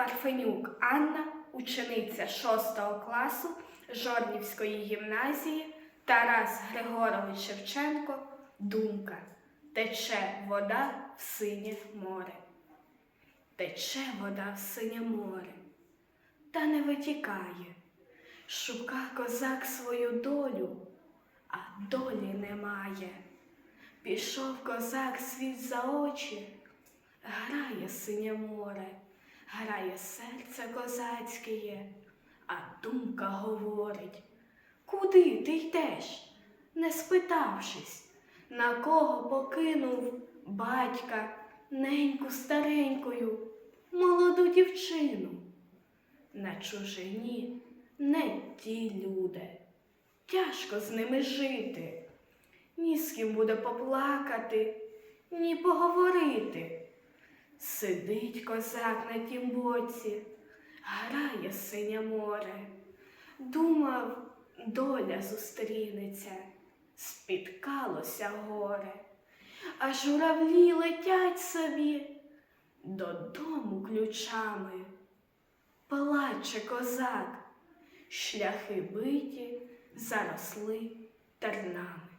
Парфенюк Анна, учениця 6 класу Жорнівської гімназії, Тарас Григорович Шевченко, Думка. Тече вода в синє море. Тече вода в синє море, та не витікає. Шука козак свою долю, а долі немає. Пішов козак світ за очі, грає синє море, грає серце козацьке, а думка говорить, куди ти йдеш, не спитавшись, на кого покинув батька, неньку старенькою, молоду дівчину. На чужині не ті люди, тяжко з ними жити ні з ким буде поплакати, ні поговорити. Сидить козак на тім боці, грає синє море. Думав, доля зустрінеться, спіткалося горе, а журавлі летять собі додому ключами. Плаче козак, шляхи биті, заросли тернами.